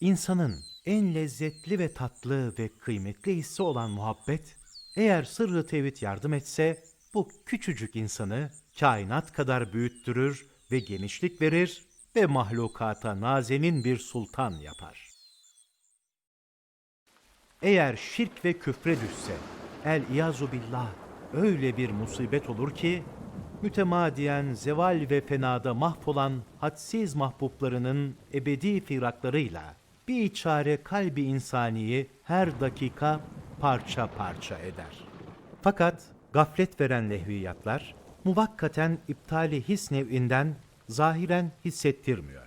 İnsanın en lezzetli ve tatlı ve kıymetli hissi olan muhabbet, eğer sırrı tevhid yardım etse, bu küçücük insanı kainat kadar büyüttürür ve genişlik verir ve mahlukata nazenin bir sultan yapar. Eğer şirk ve küfre düşse, el iyazu billah öyle bir musibet olur ki, mütemadiyen zeval ve fenada mahvolan hadsiz mahbublarının ebedi firaklarıyla bir çare kalbi insaniyi her dakika parça parça eder. Fakat gaflet veren lehviyatlar, muvakkaten iptali his nev'inden zahiren hissettirmiyor.